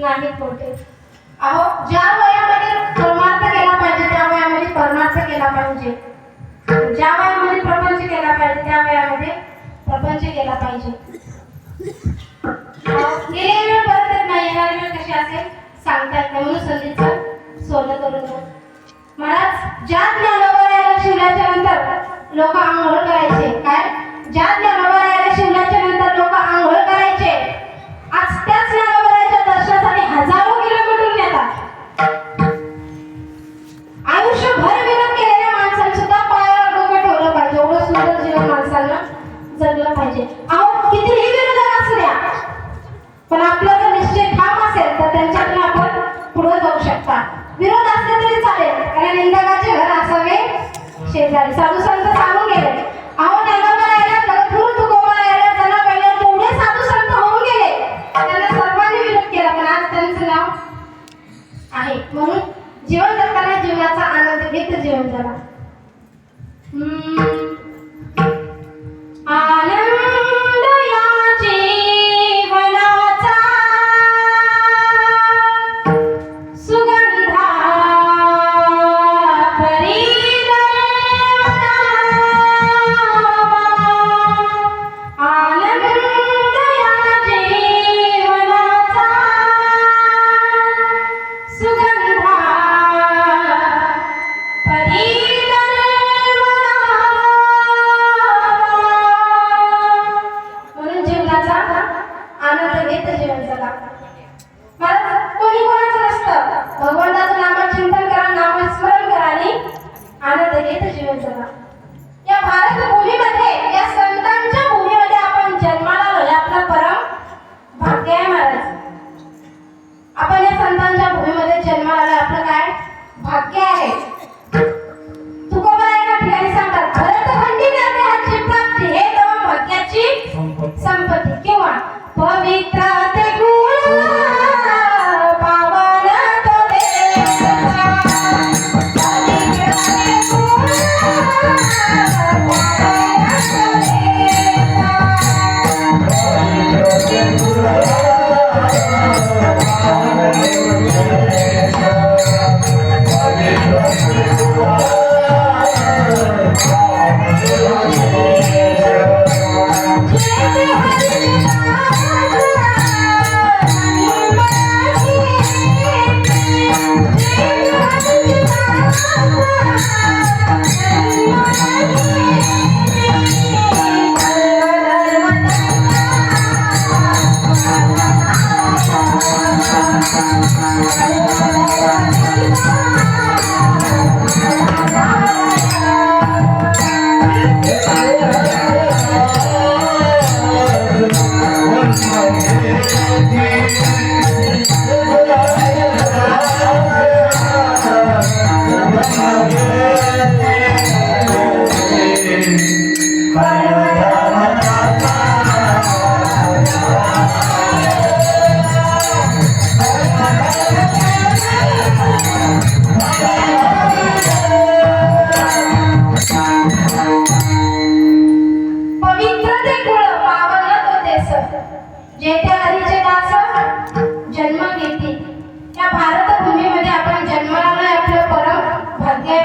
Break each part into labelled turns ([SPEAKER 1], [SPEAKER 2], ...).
[SPEAKER 1] नाही कोठे अहो ज्या वयामध्ये परमार्थ केला पाहिजे त्या वयामध्ये परमार्थ केला पाहिजे. ज्या वयामध्ये प्रपंच केला पाहिजे त्या वयामध्ये प्रपंच केला पाहिजे. कशी असेल? सांगता येत नाही म्हणून संधीचं सोनं करून घ्या. महाराज ज्या ज्ञानावर यायला शिवल्याच्या नंतर लोक आंघोळ करायचे. काय? ज्या ज्ञानावर यायला शिवल्याच्या नंतर लोक आंघोळ करायचे. आज त्याच ज्ञानावराच्या दर्शनासाठी हजारो किलोमीटर येतात आयुष्यभर विरोध केलेल्या माणसाने सुद्धा पायावर डोकं ठेवलं पाहिजे. एवढं सुंदर जीवन माणसांना जगलं पाहिजे. विरोध असले तरी चालेल. कारण निंदकाचे घर असावे शेजारी. साधू संत सांगून गेले. अहो ज्ञानोबा राहिला भरपूर तुकोबा राहिला त्यांना पहिले तेवढे साधू संत होऊन गेले. त्यांना सर्वांनी विरोध केला पण आज त्यांचं नाव आहे. म्हणून जीवन जगताना जीवनाचा आनंद घेत जीवन जगा. हम्म. आनंद Thank you. जेथे हरीचे दास जन्म घेते या भारतभूमीमध्ये आपण जन्माला आपलं परम भाग्य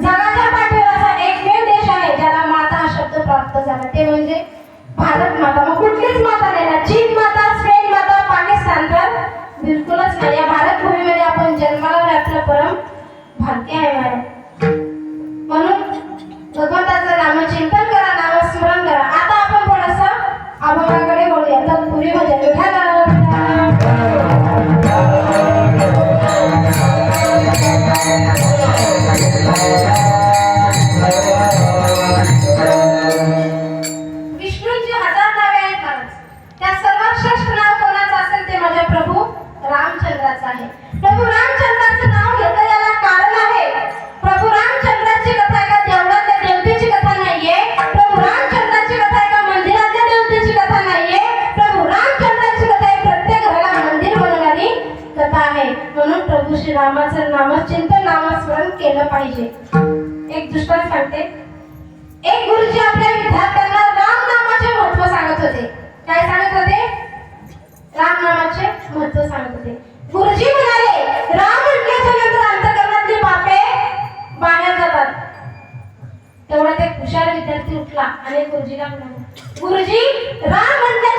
[SPEAKER 1] जगाच्या पाठीवर असा एकमेव देश आहे ज्याला माता शब्द प्राप्त झाला. ते म्हणजे Dia mau. रामाचं नामचिंतन नामस्मरण केलं पाहिजे. एक दृष्टांत सांगते. एक गुरुजी आपल्या विद्यार्थ्यांना राम नामाचे महत्त्व सांगत होते. काय सांगत होते? राम नामाचे महत्त्व सांगत होते. गुरुजी म्हणाले राम म्हटल्याच्या नंतर अंतकरणातली पापे बाहेर जातात. तेवढा ते हुशार विद्यार्थी उठला आणि गुरुजीला म्हणाला गुरुजी राम म्हणले